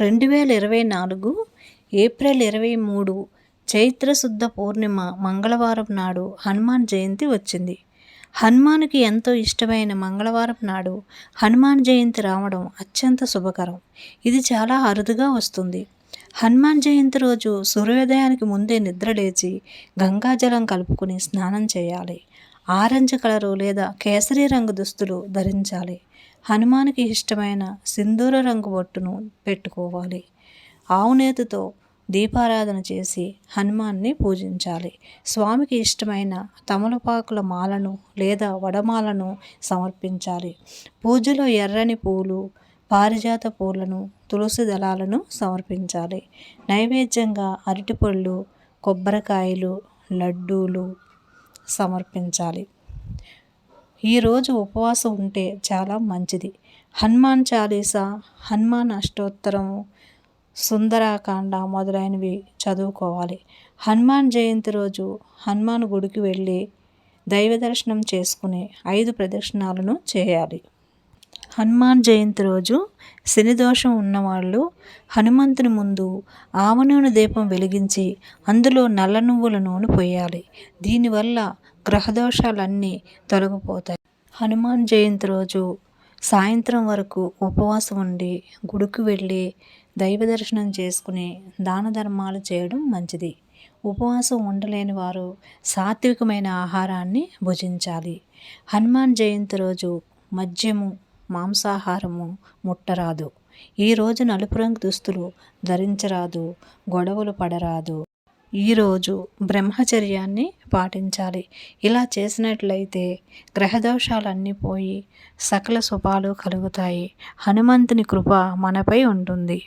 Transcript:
రెండు వేల ఇరవై నాలుగు ఏప్రిల్ ఇరవై మూడు చైత్రశుద్ధ పూర్ణిమ మంగళవారం నాడు హనుమాన్ జయంతి వచ్చింది. హనుమాన్కి ఎంతో ఇష్టమైన మంగళవారం నాడు హనుమాన్ జయంతి రావడం అత్యంత శుభకరం. ఇది చాలా అరుదుగా వస్తుంది. హనుమాన్ జయంతి రోజు సూర్యోదయానికి ముందే నిద్ర లేచి గంగాజలం కలుపుకుని స్నానం చేయాలి. ఆరెంజ్ కలరు లేదా కేసరి రంగు దుస్తులు ధరించాలి. హనుమానికి ఇష్టమైన సింధూర రంగు బొట్టును పెట్టుకోవాలి. ఆవునేతితో దీపారాధన చేసి హనుమాన్ని పూజించాలి. స్వామికి ఇష్టమైన తమలపాకుల మాలను లేదా వడమాలను సమర్పించాలి. పూజలో ఎర్రని పూలు పారిజాత పూలను తులసి దళాలను సమర్పించాలి. నైవేద్యంగా అరటిపళ్ళు కొబ్బరికాయలు లడ్డూలు సమర్పించాలి. ఈరోజు ఉపవాసం ఉంటే చాలా మంచిది. హనుమాన్ చాలీసా హనుమాన్ అష్టోత్తరము సుందరాకాండ మొదలైనవి చదువుకోవాలి. హనుమాన్ జయంతి రోజు హనుమాన్ గుడికి వెళ్ళి దైవ దర్శనం చేసుకుని ఐదు ప్రదక్షిణాలను చేయాలి. హనుమాన్ జయంతి రోజు శని దోషం ఉన్నవాళ్ళు హనుమంతుని ముందు ఆవనూనె దీపం వెలిగించి అందులో నల్ల నువ్వుల నూనె పోయాలి. దీనివల్ల గ్రహదోషాలన్నీ తొలగిపోతాయి. హనుమాన్ జయంతి రోజు సాయంత్రం వరకు ఉపవాసం ఉండి గుడికి వెళ్ళి దైవ దర్శనం చేసుకుని దాన ధర్మాలు చేయడం మంచిది. ఉపవాసం ఉండలేని వారు సాత్వికమైన ఆహారాన్ని భుజించాలి. హనుమాన్ జయంతి రోజు మద్యము మాంసాహారము ముట్టరాదు. ఈ రోజు నలుపు రంగు దుస్తులు ధరించరాదు గొడవలు పడరాదు. ఈరోజు బ్రహ్మచర్యాన్ని పాటించాలి. ఇలా చేసినట్లయితే గ్రహదోషాలన్నీ పోయి సకల శుభాలు కలుగుతాయి. హనుమంతుని కృప మనపై ఉంటుంది.